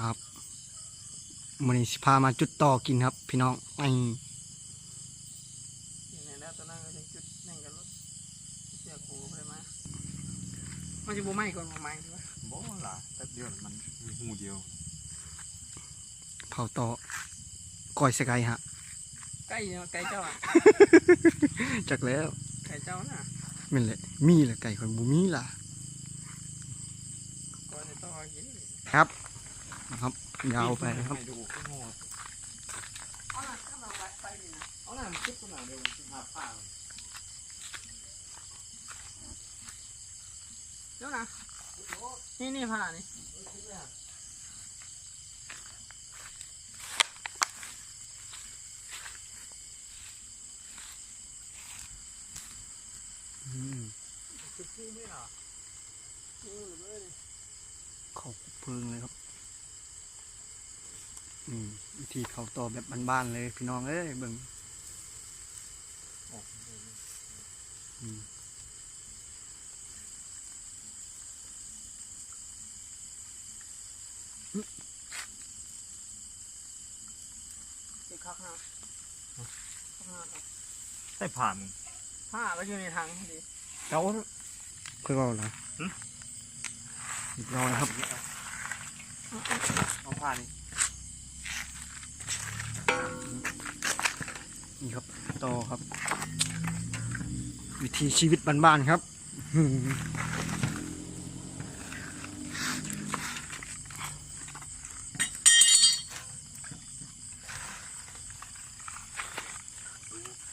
ครับมันนี้สิพามาจุดต่อกินครับ พี่น้องไอ้ยังไงแล้วตอนนั้นก็ยังจุดนั่งกันรถเสียกูไปมามันจะบ่ไหม้ก่อนบ่ไหม้ดีวะบ่ล่ะแป๊บเดียวมันมีหูเดียว เผาต่อก้อยสกายฮะไก่เนี่ยไก่เจ้าอะจักแล้วไก่เจ้าน่ะแม่นแหละมีแหละไก่คนบ่มีล่ะก่อนจะต้องเอากินครับ นะครับ ยาวไปครับให้ดูข้างนอกเอาหน่ะครับเดี๋ยวนะนี่นี่ผ้านี่อืมคือพูดไม่หรอพูดเข้าเพิงเลยครับ อืมวิธีเขาต่อแบบบ้านๆเลยพี่น้องเอ้ยเบิ่งอืมสิคักนะคักนะใส่ผ่านมึงผ้าก็อยู่ในถังพอดีเก้าค่อยเว่านะเรียบร้อยครับเอาผ่าน นี่นี่ครับต่อครับ วิธีชีวิตบ้านๆครับอืม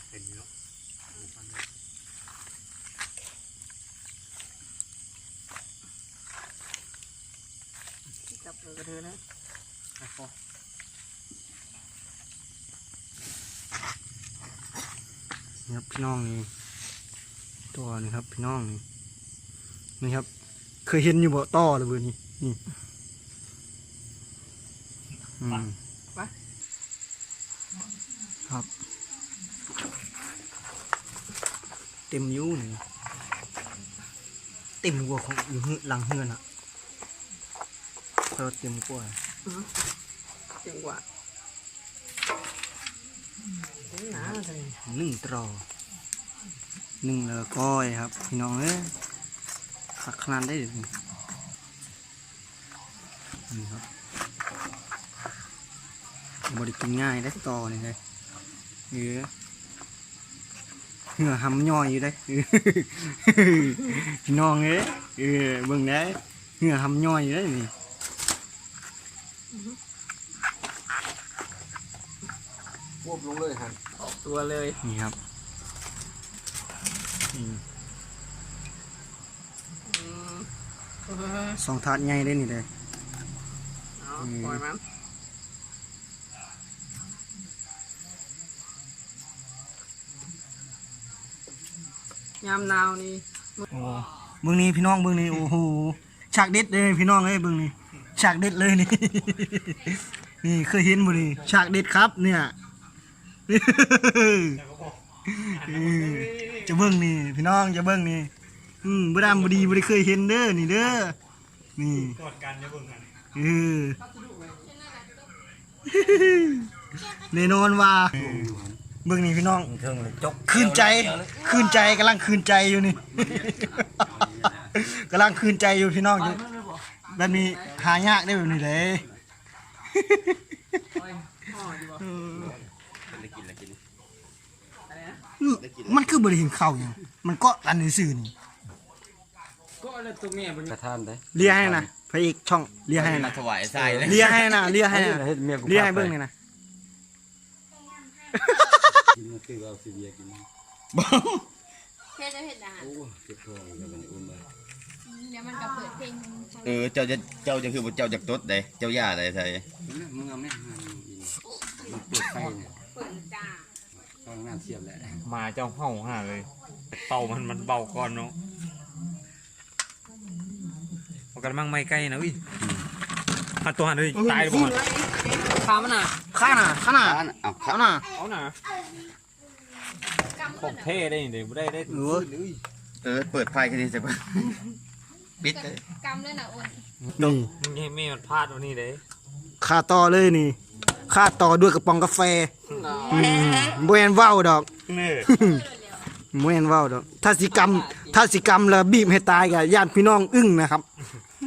เห็นอยู่จับเลยกระเทือนะ นี่ครับพี่น้องนี่ตัวนี่ครับ พี่น้องนี่นี่ครับ เคยเห็นอยู่บ่ต่อเลยเบอร์นี้นี่อืมครับ เต็มอยูนี่เต็มกว่าของอยู่หื้อหลังเฮือนอะเพราะว่าเต็มกว่าจังหวะเหนหนาเลยหนึ่งตรอหนึ่งแล้วก้อยครับพี่น้องเอ้ยขักขนาดได้เลยนี่ครับบริกินง่ายได้ต่อนี่เลยเออเหงื่อหำย่อยอยู่ได้พี่น้องเอ้ยเออเบิ่งได้เหงื่อหำย่อยอยู่ได้นี่พวบลงเลยฮะ ตัวเลย นี่ครับอืมอืมเออสองถาดใหญ่ได้นี่เลยเอาปล่อยมันยามหนาวนี่โอ้เบื้องนี้พี่น้องเบื้องนี้โอ้โหฉากเด็ดเลยพี่น้องเอ้ยเบื้องนี้ฉากเด็ดเลยนี่ นี่เคยเห็นบ่นี่ฉากเด็ดครับเนี่ยเออ จะเบิ่งนี่ พี่น้องจะเบิ่งนี่ อืมบ่ดำบ่ดีบ่ได้เคยเห็นเด้อนี่เด้อนี่กอดกันจะเบิ่งกันเออแน่นอนว่าเบิ่งนี่พี่น้องคืนใจคืนใจกำลังคืนใจอยู่นี่กำลังคืนใจอยู่พี่น้องอยู่แบบนี้หายากได้แบบนี้เลย ได้กินแล้วกินอะไรนะมันคือบริเห็นเข้าอย่างมันก็อันนี้ซื่อนี่ก็อะไรตัวเมียบนกระทานได้เลียให้นะพระเอกช่องเลียให้มานะถวายใส่เลยเลียให้นะเลียให้นะเฮ็ดเมียกูเลียให้เบิ่งนี่นะกินมาคือเอาซีเบียกินเพศจะเพศอาหารโอ้เจ็บท้องแล้วมันอุ้มไปเดี๋ยวมันก็เปิดเพลงเออเจ้าจะเจ้าจะคือเจ้าจากตดเด้เจ้าย่าอะไรไทยมึงเอาแม่งานอินมันเปิดไฟเนี่ยเปิดจ้า ต้องงานเสียบแหละมาเจ้าเฮาห่าเลย เป่ามันมันเบาก่อนเนาะเอากันมั่งไม่ใกล้นะวิหันตัวหันเลยตายเลยบ่หันขามันน่ะข้าน่ะข้าน่ะเอาข้าน่ะเอาหน่ะของเท่ได้นี่เดี๋ยวบ่ได้ได้เออเออเปิดไฟกันดีสักวันปิดเลยกำเลยนะอ้นนี่มึงให้แม่มันพลาดวันนี้เด้ค่าต่อเลยนี่ ค่าต่อด้วยกระป๋องกาแฟอืมบ่แม่นเว้าดอกนี่บ่แม่นเว้าดอกถ้าสิกรรมถ้าสิกรรมแล้วบีบให้ตายก็ญาติพี่น้องอึ้งนะครับ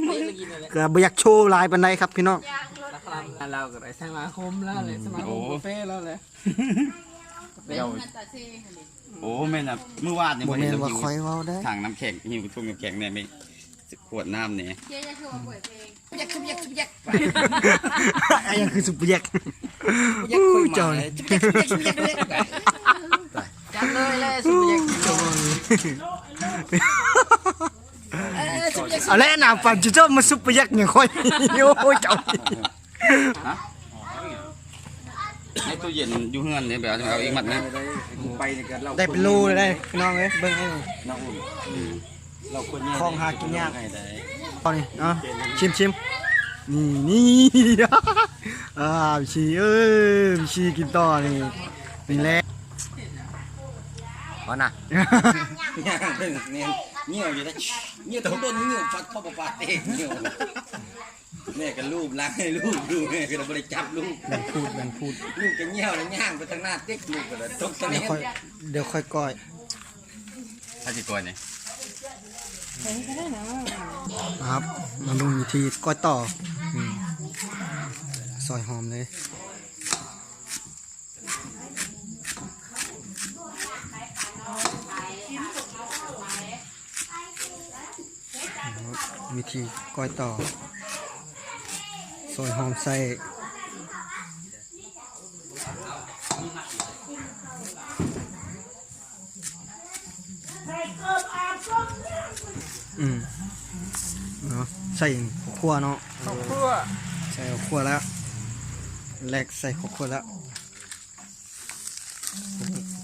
นี่จะกินอะไรก็บ่อยากโชว์หลายปานใดครับพี่น้องยางรถนะครับเราก็ได้สมาคมแล้วเลยสมาคมกาแฟแล้วเลยเจ้ามันตัดเซ่ค่ะเลยโอ้แม่นน่ะเมื่อวานนี่บ่บ่แม่เห็นนเราว่าหิวคอยเว้าได้ถังน้ำแข็งหิวทุ่งน้ำแข็งเนี่ยไม่ ขวดน้ำเนี่ยเจ๊จะโชว์เปิดเพลงยักษ์ยักษ์ยักษ์ไอ้ยังคือสุปยักษ์ยักษ์คุยเจ้ามานี่ยักษ์ยักษ์ยักษ์ยักษ์จัดเลยเลยสุดยักษ์เออสุดยักษ์เอาแล้วน้ำปั่นจะเจ้ามาสุปยักษ์เนี่ยค่อยโอ้ยเจ้าในตู้เย็นอยู่เฮือนเนี่ยแบบเอาอีกมัดหนึงไปเนี่ยกันเราได้เป็นโลเลยได้พี่น้องเอ้ยเบิ่งให้หน่อยน้องอุ่น เราคนแย่ของหากินยาก ให้ได้เอานี่เอะชิมชิมนี่นี่ อ่าพี่ชีเอ้ยพี่ชีกินต่อนี่นี่แหละ พอน่ะเนี่ยเนี่ยเงี้ยวอยู่ได้เงี้ยวแต่ต้นเงี้ยวฟัดเข้าปะปาเตะเงี้ยวแม่ก็รูปล้างให้ลูกดูแม่ก็บ่ได้จับลูกแบ่งพูดแบ่งพูด ลูกก็เงี้ยวแล้วย่างไปทางหน้าเต็กลูกก็เลยตกตะเดี๋เนี้ยวค่อยเดี๋ยวค่อยก้อย ถ้าสิก่อย นี่ครับมาดูวิธีก้อยต่อซอยหอมเลยวิธีก้อยต่อซอยหอมใส่ อืมเนาะใส่ขั่วเนาะข้าวคั่วใส่ขั่วแล้วแลกใส่ข้าวคั่วแล้ว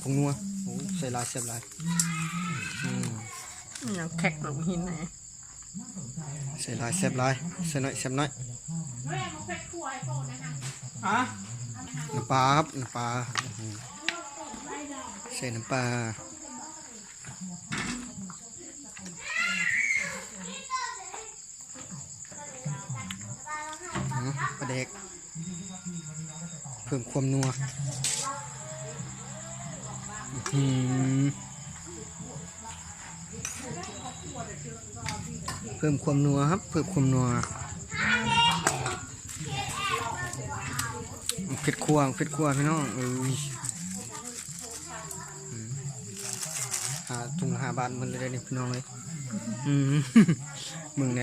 ผงนัวโอ้ใส่หลายเสียบหลายอืมอย่างแขกหรือหินไหนใส่หลายเสียบหลายใส่น้อยเสียบน้อยฮะน้ำปลาครับน้ำปลาอืมใส่น้ำปลา ด็กเพิ่มความนัวอื้อหืเพิ่มความนัวครับ เพิ่มความนัวเผ็ดคั่วเผ็ดคั่วพี่น้องเอ้ยอืมหาถุงหาบาทมันเลยได้นี่พี่น้องเลยอืมมึงไหน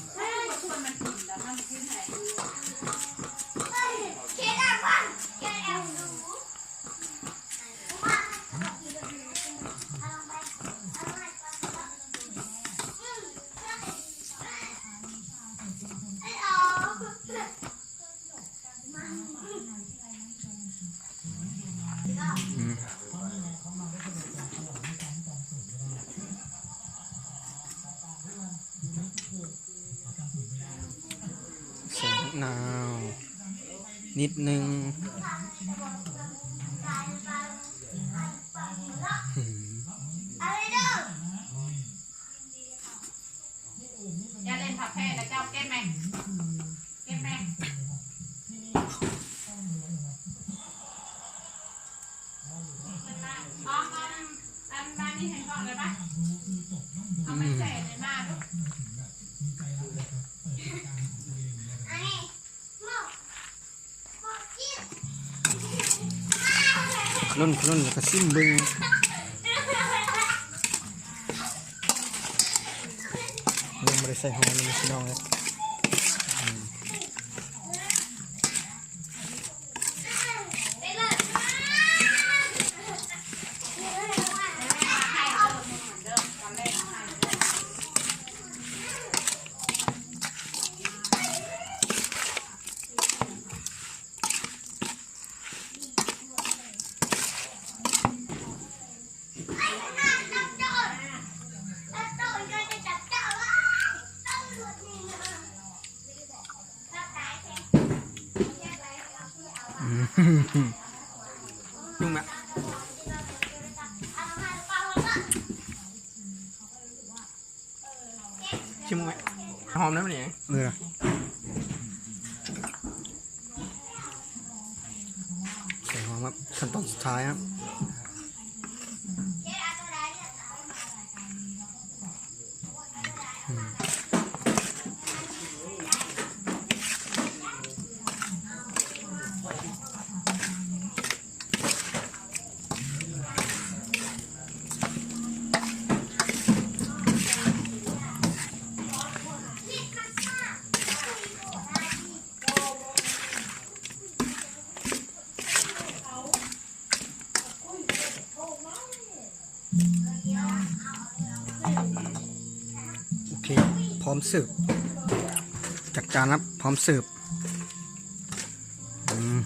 นิดนึงหืมอย่าเล่นผักแพ้แล้วเจ้าเก็ตไหม ล่นคลุ่นแล้วก็ซิมเบึงยังไม่ได้ใส่หอมเลยพี่น้องเลย ชิมไหมหอมได้ไหมเนี่ยเออใส่หอมครับขั้นตอนสุดท้ายครับ พร้อมเสิร์ฟจัดจานครับพร้อมเสิร์ฟอืม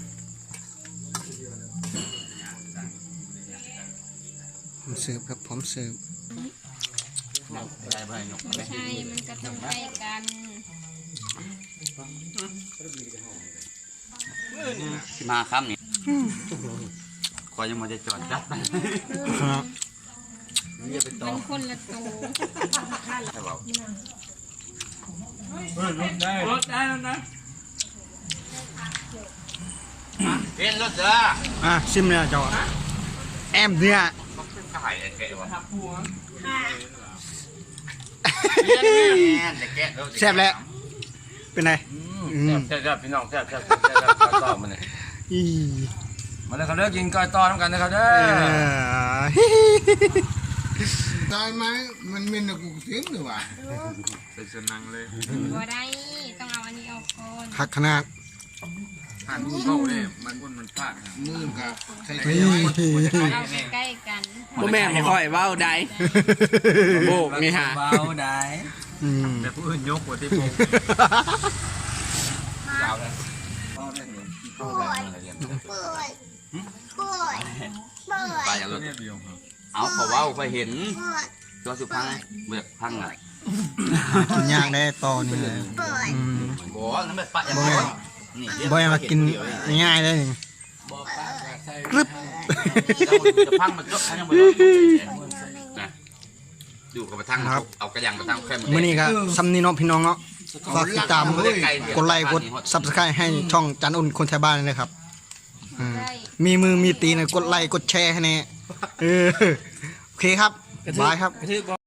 พร้อมเสิร์ฟครับพร้อมเสิร์ฟได้ไปเนาะไม่ใช่ มันก็ต้องไปกันสิมาค่ำนี่คอยยังมาจะจอดจับไปครับเนี่ยไปต่อมันคนละตัวใช่ เปล่ารถได้รถได้แล้วนะเป็นรถเด้ออะชิมเลยจอแอมเนี่ยขายไอ้แกะวะทับหัวแต่แกะแซ่บแล้ว เป็นไงอืมแซ่บแซ่บพี่น้องแซ่บแซ่บแซ่บแซ่บก้อยต่อมันเลยมาเลยครับเด้อกินก้อยต่อน้ำกันนะครับเด้เอออ ตายไหมมันมีนกูเสียงหรือวะเป็นสนังเลยบ่ได้ ต้องเอาอันนี้ออกก่อนหักขนาดผ่านเข้าเลยมันคนมันพลาดมือกับใช้นี่เอาใกล้ๆกันบ่แม่มาค่อยเว้าได้โบกนี่ฮะเบาได้อืมแต่ผู้อื่นยกกว่าที่ผมไปอย่างรถ เอาเขาว่าไปเห็นตัวสุพังเบือกพังอะกินยากได้ตอนนี้อืมบ่นั่นแบบปะอย่างนี่บ่อยมากินง่ายๆเลยกรึบจะพังมันก็ยังไม่รู้นะดูกับประทังเอากระยังประทังแค่มื้อนี้ก็ซ้ำนี้เนาะพี่น้องเนาะฝากติดตามกดไลค์กด Subscribe ให้ช่องจันอุ่นคนไทยบ้านเลยครับอืมได้มีมือมีตีนะกดไลค์กดแชร์ให้แน่ เออโอเคครับบายครับ กระทืบ